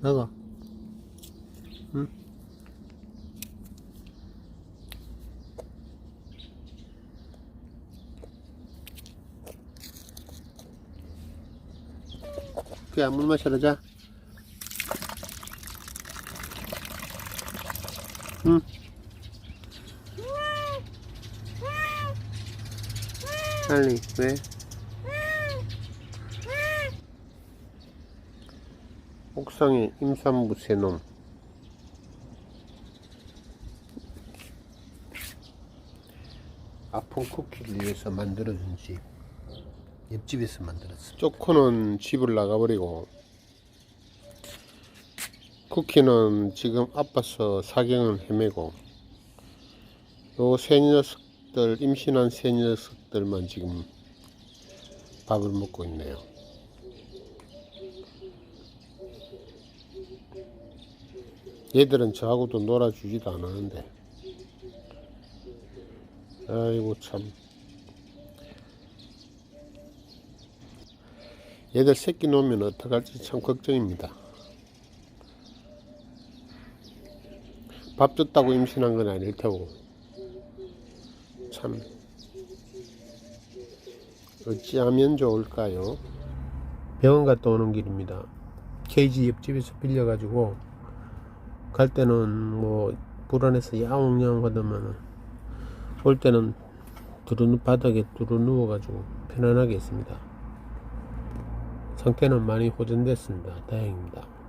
먹어. 응? 그야 물 마시러 자. 응. 빨리 왜? 옥상에 임산부 새놈. 아픈 쿠키를 위해서 만들어준 집. 옆집에서 만들었어 쪼코는 집을 나가버리고 쿠키는 지금 아파서 사경을 헤매고 요새 녀석들 임신한 새 녀석들만 지금 밥을 먹고 있네요 얘들은 저하고도 놀아주지도 않았는데. 아이고 참. 얘들 새끼 놓으면 어떡할지 참 걱정입니다. 밥 줬다고 임신한 건 아닐 테고. 참. 어찌하면 좋을까요? 병원 갔다 오는 길입니다. 케이지 옆집에서 빌려가지고 갈 때는 뭐 불안해서 야옹야옹 하더만 올 때는 두루 바닥에 두루 누워가지고 편안하게 있습니다. 상태는 많이 호전됐습니다. 다행입니다.